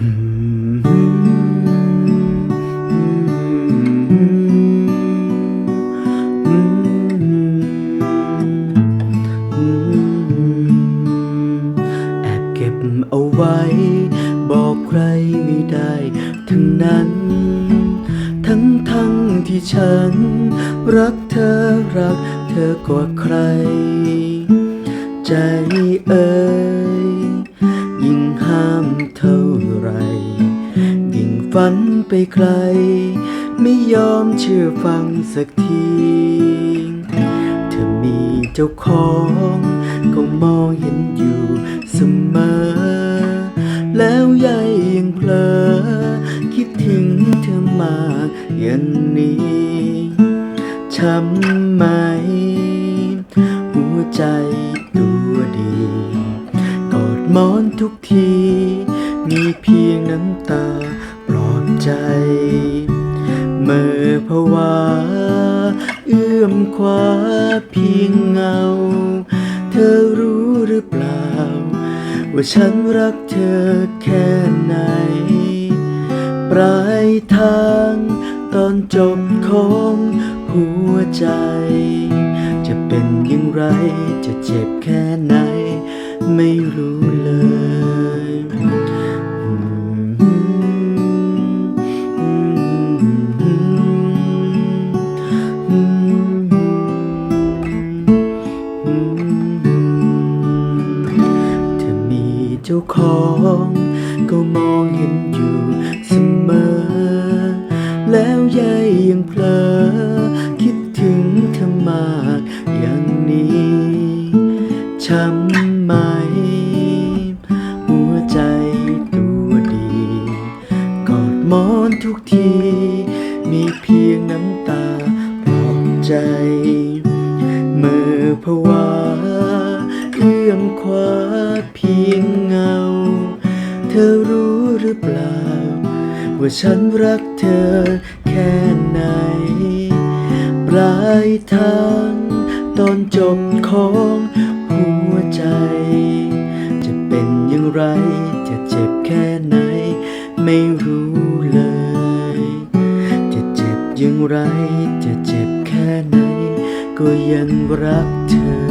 แอบเก็บเอาไว้ บอกใครไม่ได้ ทั้งนั้น ทั้งทั้งที่ฉัน รักเธอรักเธอกว่าใคร ใจเอ่ย ห้ามเท่าไร ยิ่งฝันไปไกล ไม่ยอมเชื่อฟังสักที เธอมีเจ้าของ ก็มองเห็นอยู่เสมอ แล้วยายยังเพลอ คิดถึงเธอมากอย่างนี้ช้ำไหม หัวใจตัวดี หมอนทุกที มีเพียงน้ำตาปลอบใจ เมื่อภาวะเอื้อมคว้าเพียงเงา เธอรู้หรือเปล่า ว่าฉันรักเธอแค่ไหน ปลายทางตอนจบของหัวใจ จะเป็นอย่างไรจะเจ็บแค่ไหน ไม่รู้เลย เธอมีเจ้าของ ก็มองเห็นอยู่เสมอ แล้วยายยังเพลอ คิดถึงเธอมากอย่างนี้ช้ำ ทุกที มีเพียงน้ำตาปลอบใจเมื่อภาวะเอื้อมคว้าเพียงเงา เธอรู้หรือเปล่า ว่าฉันรักเธอแค่ไหน ปลายทางตอนจบของหัวใจ จะเป็นอย่างไรจะเจ็บแค่ไหน ไม่รู้ ย่างไรจะเจ็บแค่ไหน ก็ยังรักเธอ